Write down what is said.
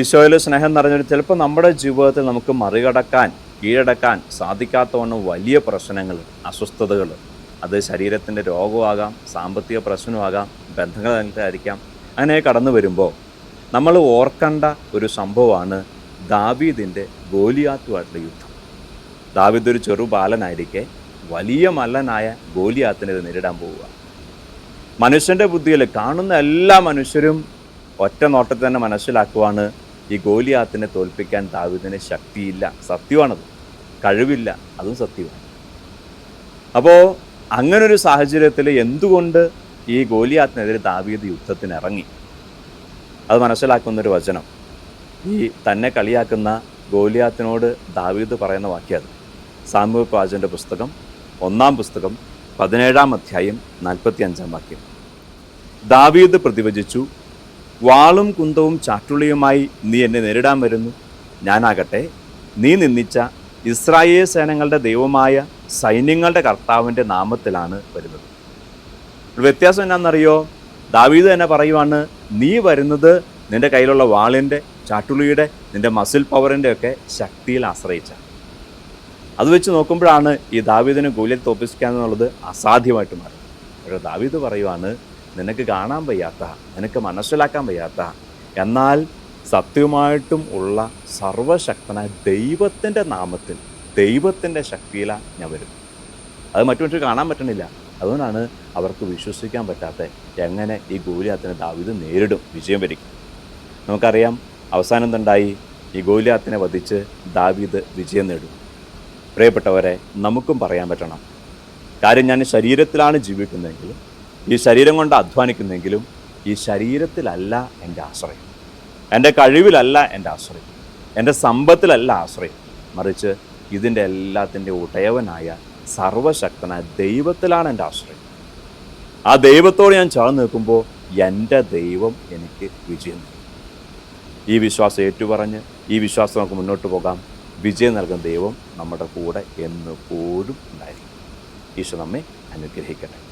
ഈശോയിലെ സ്നേഹം നിറഞ്ഞൊരു ചിലപ്പോൾ നമ്മുടെ ജീവിതത്തിൽ നമുക്ക് മറികടക്കാൻ കീഴടക്കാൻ സാധിക്കാത്തവണ്ണം വലിയ പ്രശ്നങ്ങൾ അസ്വസ്ഥതകൾ. അത് ശരീരത്തിന്റെ രോഗമാകാം സാമ്പത്തിക പ്രശ്നമാകാം ബന്ധങ്ങൾ ആയിരിക്കാം അങ്ങനെ കടന്നു വരുമ്പോൾ നമ്മൾ ഓർക്കേണ്ട ഒരു സംഭവമാണ് ദാവീദിന്റെ ഗോലിയാത്തുമായിട്ടുള്ള യുദ്ധം. ദാവീദ് ഒരു ചെറു ബാലനായിരിക്കെ വലിയ മല്ലനായ ഗോലിയാത്തിനെ നേരിടാൻ പോവുക. മനുഷ്യന്റെ ബുദ്ധിയിൽ കാണുന്ന എല്ലാ മനുഷ്യരും ഒറ്റ നോട്ടത്തിൽ തന്നെ മനസ്സിലാക്കുവാണ് ഈ ഗോലിയാത്തിനെ തോൽപ്പിക്കാൻ ദാവിദിന് ശക്തിയില്ല സത്യമാണത്. കഴിവില്ല അതും സത്യമാണ്. അപ്പോൾ അങ്ങനൊരു സാഹചര്യത്തിൽ എന്തുകൊണ്ട് ഈ ഗോലിയാത്തിനെതിരെ ദാവീദ് യുദ്ധത്തിന് ഇറങ്ങി അത് മനസ്സിലാക്കുന്നൊരു വചനം. ഈ തന്നെ കളിയാക്കുന്ന ഗോലിയാത്തിനോട് ദാവീദ് പറയുന്ന വാക്യത്. സാമൂഹ്യ പാചന്റെ പുസ്തകം ഒന്നാം പുസ്തകം പതിനേഴാം അധ്യായം നാൽപ്പത്തി അഞ്ചാം വാക്യം. ദാവീദ് പ്രതിവചിച്ചു വാളും കുന്തവും ചാട്ടുളിയുമായി നീ എന്നെ നേരിടാൻ വരുന്നു. ഞാനാകട്ടെ നീ നിന്ദിച്ച ഇസ്രായേൽ സേനകളുടെ ദൈവമായ സൈന്യങ്ങളുടെ കർത്താവിന്റെ നാമത്തിലാണ് വരുന്നത്. വ്യത്യാസം എന്നാണെന്നറിയോ ദാവീദ് തന്നെ പറയുവാണ് നീ വരുന്നത് നിന്റെ കയ്യിലുള്ള വാളിന്റെ ചാട്ടുളിയുടെ നിന്റെ മസിൽ പവറിന്റെ ഒക്കെ ശക്തിയിൽ ആശ്രയിച്ച. അത് വെച്ച് നോക്കുമ്പോഴാണ് ഈ ദാവീദിനെ ഗോലിയെ തോപ്പിക്കുക എന്നുള്ളത് അസാധ്യമായിട്ട് മാറുന്നത്. പക്ഷേ ദാവീദ് പറയുവാണ് നിനക്ക് കാണാൻ വയ്യാത്ത നിനക്ക് മനസ്സിലാക്കാൻ വയ്യാത്ത. എന്നാൽ സത്യമായിട്ടും ഉള്ള സർവശക്തനായ ദൈവത്തിന്റെ നാമത്തിൽ ദൈവത്തിന്റെ ശക്തിയിലാണ് ഞാൻ വരും. അത് മറ്റു മറ്റു കാണാൻ പറ്റണില്ല. അതുകൊണ്ടാണ് അവർക്ക് വിശ്വസിക്കാൻ പറ്റാത്ത എങ്ങനെ ഈ ഗോലിയാത്തിനെ ദാവിത് നേരിടും വിജയം വരിക്കും നമുക്കറിയാം അവസാനം എന്തുണ്ടായി? ഈ ഗോലിയാത്തിനെ വധിച്ച് ദാവീദ് വിജയം നേടും. പ്രിയപ്പെട്ടവരെ നമുക്കും പറയാൻ പറ്റണം. കാര്യം ഞാൻ ശരീരത്തിലാണ് ജീവിക്കുന്നതെങ്കിലും ഈ ശരീരം കൊണ്ട് അധ്വാനിക്കുന്നെങ്കിലും ഈ ശരീരത്തിലല്ല എന്റെ ആശ്രയം. എന്റെ കഴിവിലല്ല എന്റെ ആശ്രയം. എന്റെ സമ്പത്തിലല്ല ആശ്രയം. മറിച്ച് ഇതിന്റെ എല്ലാത്തിന്റെ ഉടയവനായ സർവശക്തനായ ദൈവത്തിലാണ് എന്റെ ആശ്രയം. ആ ദൈവത്തോട് ഞാൻ ചേർന്ന് നിൽക്കുമ്പോൾ എന്റെ ദൈവം എനിക്ക് വിജയം നൽകും. ഈ വിശ്വാസം ഏറ്റുപറഞ്ഞ് ഈ വിശ്വാസം നമുക്ക് മുന്നോട്ട് പോകാം. വിജയം നൽകുന്ന ദൈവം നമ്മുടെ കൂടെ എന്നുപോലും ഉണ്ടായിരിക്കും. ഈശോ നമ്മെ അനുഗ്രഹിക്കട്ടെ.